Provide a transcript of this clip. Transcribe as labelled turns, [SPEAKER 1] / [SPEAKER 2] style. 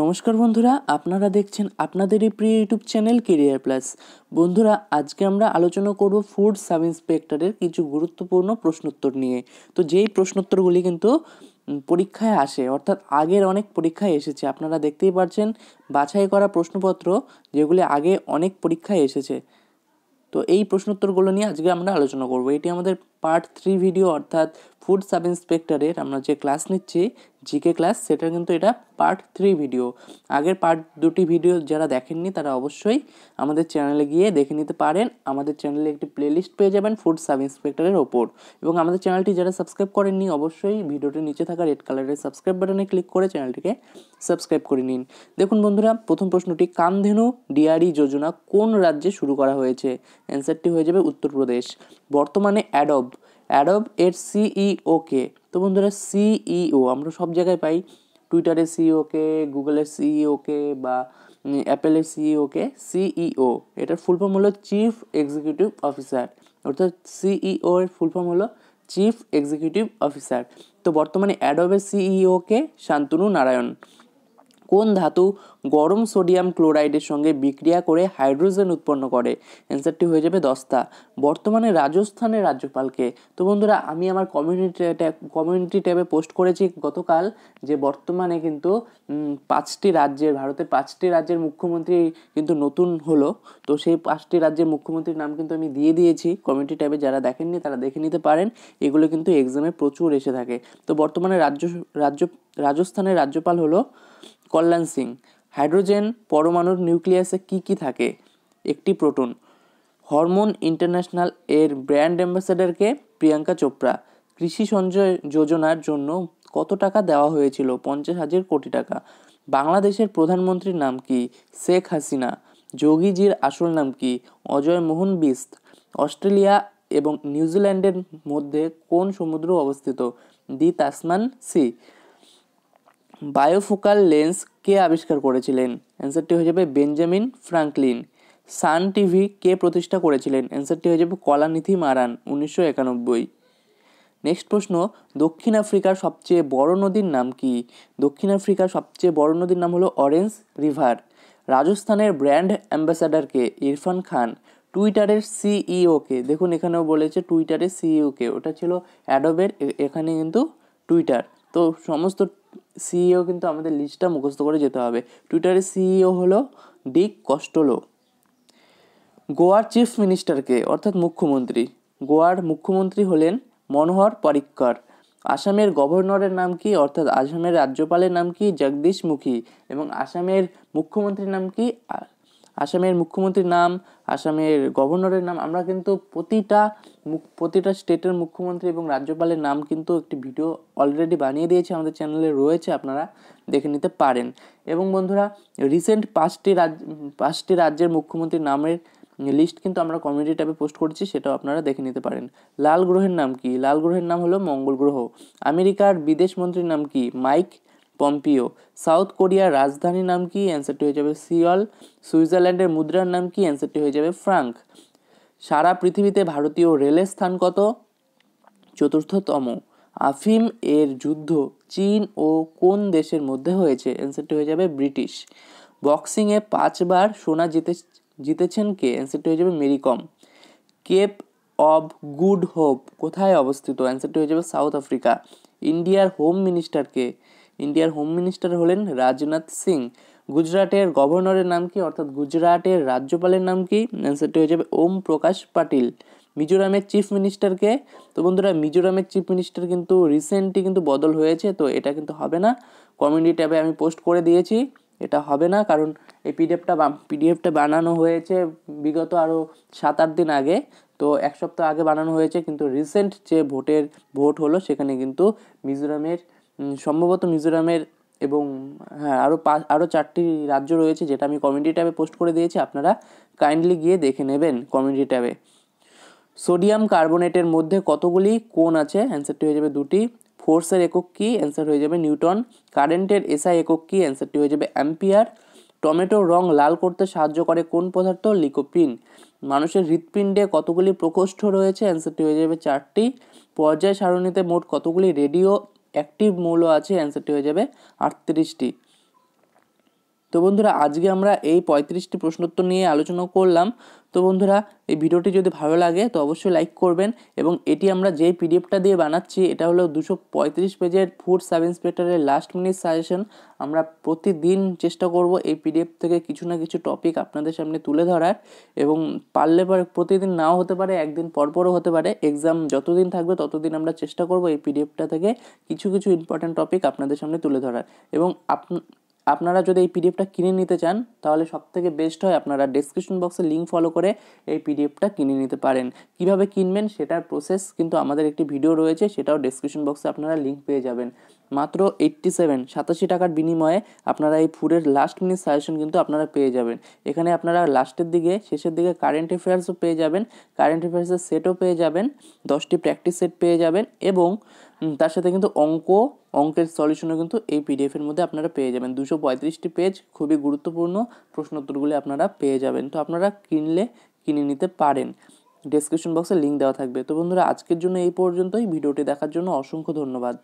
[SPEAKER 1] নমস্কার বন্ধুরা, আপনারা দেখছেন আপনাদেরই প্রিয় ইউটিউব চ্যানেল কেরিয়ার প্লাস বন্ধুরা, আজকে আমরা আলোচনা করব ফুড সাব ইন্সপেক্টরের কিছু গুরুত্বপূর্ণ প্রশ্নোত্তর নিয়ে। তো যেই প্রশ্নোত্তরগুলি কিন্তু পরীক্ষায় আসে, অর্থাৎ আগের অনেক পরীক্ষায় এসেছে, আপনারা দেখতেই পাচ্ছেন বাছাই করা প্রশ্নপত্র, যেগুলি আগে অনেক পরীক্ষায় এসেছে। তো এই প্রশ্নোত্তরগুলো নিয়ে আজকে আমরা আলোচনা করব। এটি আমাদের পার্ট থ্রি ভিডিও অর্থাৎ ফুড সাব ইন্সপেক্টরের আমরা যে ক্লাস নিচ্ছি জিকে ক্লাস সেটা কিন্তু এটা পার্ট থ্রি ভিডিও আগের পার্ট দুটি ভিডিও যারা দেখেননি, তারা অবশ্যই আমাদের চ্যানেলে গিয়ে দেখে নিতে পারেন। আমাদের চ্যানেলে একটি প্লেলিস্ট পেয়ে যাবেন ফুড সাব ইন্সপেক্টরের ওপর। এবং আমাদের চ্যানেলটি যারা সাবস্ক্রাইব করেননি, অবশ্যই ভিডিওটির নিচে থাকা রেড কালারের সাবস্ক্রাইব বাটনে ক্লিক করে চ্যানেলটিকে সাবস্ক্রাইব করে নিন। দেখুন বন্ধুরা, প্রথম প্রশ্নটি, কামধেনু ডিআরই যোজনা কোন রাজ্যে শুরু করা হয়েছে? অ্যান্সারটি হয়ে যাবে উত্তরপ্রদেশ। বর্তমানে অ্যাডব অ্যাডব এর সিইও কে? তো বন্ধুরা সিইও আমরা সব জায়গায় পাই। টুইটারের সিইও কে গুগলের সিইও কে বা অ্যাপেলের সিইও কে? সিইও এটার ফুল ফর্ম হলো চিফ এক্সিকিউটিভ অফিসার অর্থাৎ সিইও এর ফুল ফর্ম হলো চিফ এক্সিকিউটিভ অফিসার তো বর্তমানে অ্যাডবের সিইও কে? শান্তনু নারায়ণ। কোন ধাতু গরম সোডিয়াম ক্লোরাইডের সঙ্গে বিক্রিয়া করে হাইড্রোজেন উৎপন্ন করে? অ্যান্সারটি হয়ে যাবে দস্তা বর্তমানে রাজস্থানের রাজ্যপালকে। তো বন্ধুরা, আমি আমার কমিউনিটি কমিউনিটি ট্যাবে পোস্ট করেছি গতকাল যে বর্তমানে কিন্তু পাঁচটি রাজ্যের ভারতের পাঁচটি রাজ্যের মুখ্যমন্ত্রী কিন্তু নতুন হলো। তো সেই পাঁচটি রাজ্যের মুখ্যমন্ত্রীর নাম কিন্তু আমি দিয়ে দিয়েছি। কমিউনিটি ট্যাবে যারা দেখেননি, তারা দেখে নিতে পারেন। এগুলো কিন্তু এক্সামে প্রচুর এসে থাকে। তো বর্তমানে রাজ্য রাজ্য, রাজস্থানের রাজ্যপাল হলো কল্যাণ সিং, হাইড্রোজেন পরমাণুর নিউক্লিয়াসে কি কি থাকে? একটি প্রোটন, হরমোন ইন্টারন্যাশনাল এর ব্র্যান্ড অ্যাম্বাসেডরকে প্রিয়াঙ্কা চোপড়া, কৃষি সঞ্চয় যোজনার জন্য কত টাকা দেওয়া হয়েছিল? পঞ্চাশ হাজার কোটি টাকা। বাংলাদেশের প্রধানমন্ত্রীর নাম কি? শেখ হাসিনা। যোগীজির আসল নাম কি? অজয় মোহন বিস্ত। অস্ট্রেলিয়া এবং নিউজিল্যান্ডের মধ্যে কোন সমুদ্র অবস্থিত? The Tasman Sea. Bifocal lens কে আবিষ্কার করেছিলেন? অ্যান্সারটি হয়ে যাবে বেঞ্জামিন ফ্রাঙ্কলিন। সান টিভি কে প্রতিষ্ঠা করেছিলেন? অ্যান্সারটি হয়ে যাবে কলানিধি মারান, উনিশশো একানব্বই। নেক্সট প্রশ্ন, দক্ষিণ আফ্রিকার সবচেয়ে বড় নদীর নাম কি? দক্ষিণ আফ্রিকার সবচেয়ে বড় নদীর নাম হলো অরেঞ্জ রিভার। রাজস্থানের ব্র্যান্ড অ্যাম্বাসাডারকে ইরফান খান। টুইটারের সিইও কে? দেখুন, এখানেও বলেছে টুইটারের সিইও কে। ওটা ছিল অ্যাডোবের এখানে কিন্তু টুইটার। তো সমস্ত সিইও কিন্তু আমাদের লিস্টটা মুখস্থ করে যেতে হবে। টুইটারের সিইও হলো ডিক কস্টোলো গোয়ার চিফ মিনিস্টারকে অর্থাৎ মুখ্যমন্ত্রী। গোয়ার মুখ্যমন্ত্রী হলেন মনোহর পরিক্কর। আসামের গভর্নরের নাম কি, অর্থাৎ আসামের রাজ্যপালের নাম কি, জগদীশ মুখী। এবং আসামের মুখ্যমন্ত্রীর নাম কি আসামের মুখ্যমন্ত্রীর নাম, আসামের গভর্নরের নাম, আমরা কিন্তু প্রতিটা প্রতিটা স্টেটের মুখ্যমন্ত্রী এবং রাজ্যপালের নাম কিন্তু একটি ভিডিও অলরেডি বানিয়ে দিয়েছে, আমাদের চ্যানেলে রয়েছে, আপনারা দেখে নিতে পারেন। এবং বন্ধুরা রিসেন্ট পাঁচটি রাজ্য পাঁচটি রাজ্যের মুখ্যমন্ত্রীর নামের লিস্ট কিন্তু আমরা কমিউনিটি ট্যাবে পোস্ট করেছি, সেটাও আপনারা দেখে নিতে পারেন। লাল গ্রহের নাম কি? লাল গ্রহের নাম হলো মঙ্গল গ্রহ। আমেরিকার বিদেশ মন্ত্রীর নাম কি? Mic Pompeo. সাউথ কোরিয়ার রাজধানীর নাম কি? অ্যান্সারটি হয়ে যাবে সিওল। সুইজারল্যান্ডের মুদ্রার নাম কি? অ্যান্সারটি হয়ে যাবে ফ্রাঙ্ক। সারা পৃথিবীতে ভারতীয় রেলের স্থান কত? চতুর্থতম। আফিম এর যুদ্ধ চীন ও কোন দেশের মধ্যে হয়েছে? অ্যান্সারটি হয়ে যাবে ব্রিটিশ। বক্সিংয়ে পাঁচবার সোনা জিতে, জিতেছেন কে? অ্যান্সারটি হয়ে যাবে Mary Kom. Cape of good hope কোথায় অবস্থিত? অ্যান্সারটি হয়ে যাবে সাউথ আফ্রিকা। ইন্ডিয়ার হোম মিনিস্টারকে ইন্ডিয়ার হোম মিনিস্টার হলেন রাজনাথ সিং। গুজরাটের গভর্নরের নাম কি? অর্থাৎ গুজরাটের রাজ্যপালের নাম কি? অ্যান্সারটি হয়ে যাবে ওম প্রকাশ পাটিল। মিজোরামের চিফ মিনিস্টারকে তো বন্ধুরা, মিজোরামের চিফ মিনিস্টার কিন্তু রিসেন্টলি কিন্তু বদল হয়েছে, তো এটা কিন্তু হবে না। কমিউনিটি ট্যাবে আমি পোস্ট করে দিয়েছি, এটা হবে না, কারণ এই পিডিএফটা পিডিএফটা বানানো হয়েছে বিগত আরও সাত আট দিন আগে। তো এক সপ্তাহ আগে বানানো হয়েছে, কিন্তু রিসেন্ট যে ভোটের ভোট হলো, সেখানে কিন্তু মিজোরামের সম্ভবত মিজোরামের এবং হ্যাঁ আরও পাঁচ আরও চারটি রাজ্য রয়েছে যেটা আমি কমিউনিটি ট্যাবে পোস্ট করে দিয়েছি। আপনারা কাইন্ডলি গিয়ে দেখে নেবেন কমিউনিটি ট্যাবে। সোডিয়াম কার্বোনেটের মধ্যে কতগুলি কোণ আছে? অ্যান্সারটি হয়ে যাবে দুটি। ফোর্সের একক কী? অ্যান্সার হয়ে যাবে নিউটন। কারেন্টের এসআই একক কী? অ্যান্সারটি হয়ে যাবে অ্যাম্পিয়ার টমেটোর রং লাল করতে সাহায্য করে কোন পদার্থ? লিকোপিন। মানুষের হৃৎপিণ্ডে কতগুলি প্রকোষ্ঠ রয়েছে? অ্যান্সারটি হয়ে যাবে চারটি। পর্যায় সারণীতে মোট কতগুলি রেডিও অ্যাক্টিভ মৌল আছে অ্যান্সারটি হয়ে যাবে আটত্রিশটি। তো বন্ধুরা, আজকে আমরা এই পঁয়ত্রিশটি প্রশ্নোত্তর নিয়ে আলোচনা করলাম। তো বন্ধুরা, এই ভিডিওটি যদি ভালো লাগে, তো অবশ্যই লাইক করবেন এবং এটি আমরা যেই পিডিএফটা দিয়ে বানাচ্ছি, এটা হলো দুশো পঁয়ত্রিশ পেজের ফুড সাব ইন্সপেক্টরের লাস্ট মিনিট সাজেশন আমরা প্রতিদিন চেষ্টা করব এই পিডিএফ থেকে কিছু না কিছু টপিক আপনাদের সামনে তুলে ধরার এবং পারলে পরে প্রতিদিন নাও হতে পারে, একদিন পরপরও হতে পারে। এক্সাম যতদিন থাকবে, ততদিন আমরা চেষ্টা করব এই পিডিএফটা থেকে কিছু কিছু ইম্পর্ট্যান্ট টপিক আপনাদের সামনে তুলে ধরার এবং আপ আপনারা যদি এই পিডিএফটা কিনে নিতে চান, তাহলে সব থেকে বেস্ট হয় আপনারা ডেসক্রিপশন বক্সে লিঙ্ক ফলো করে এই পিডিএফটা কিনে নিতে পারেন। কীভাবে কিনবেন সেটার প্রসেস কিন্তু আমাদের একটি ভিডিও রয়েছে, সেটাও ডেসক্রিপশন বক্সে আপনারা লিঙ্ক পেয়ে যাবেন। মাত্র এইট্টি সেভেন সাতাশি টাকার বিনিময়ে আপনারা এই ফুডের লাস্ট মিনিট সাজেশন কিন্তু আপনারা পেয়ে যাবেন। এখানে আপনারা লাস্টের দিকে, শেষের দিকে কারেন্ট অ্যাফেয়ার্সও পেয়ে যাবেন। কারেন্ট অ্যাফেয়ার্সের সেটও পেয়ে যাবেন। দশটি প্র্যাকটিস সেট পেয়ে যাবেন এবং তার সাথে কিন্তু অঙ্ক, অঙ্কের সলিউশনও কিন্তু এই পিডিএফের মধ্যে আপনারা পেয়ে যাবেন। দুশো পঁয়ত্রিশটি পেজ খুবই গুরুত্বপূর্ণ প্রশ্নোত্তরগুলি আপনারা পেয়ে যাবেন। তো আপনারা কিনলে কিনে নিতে পারেন। ডেসক্রিপশন বক্সে লিঙ্ক দেওয়া থাকবে। তো বন্ধুরা, আজকের জন্য এই পর্যন্তই। ভিডিওটি দেখার জন্য অসংখ্য ধন্যবাদ।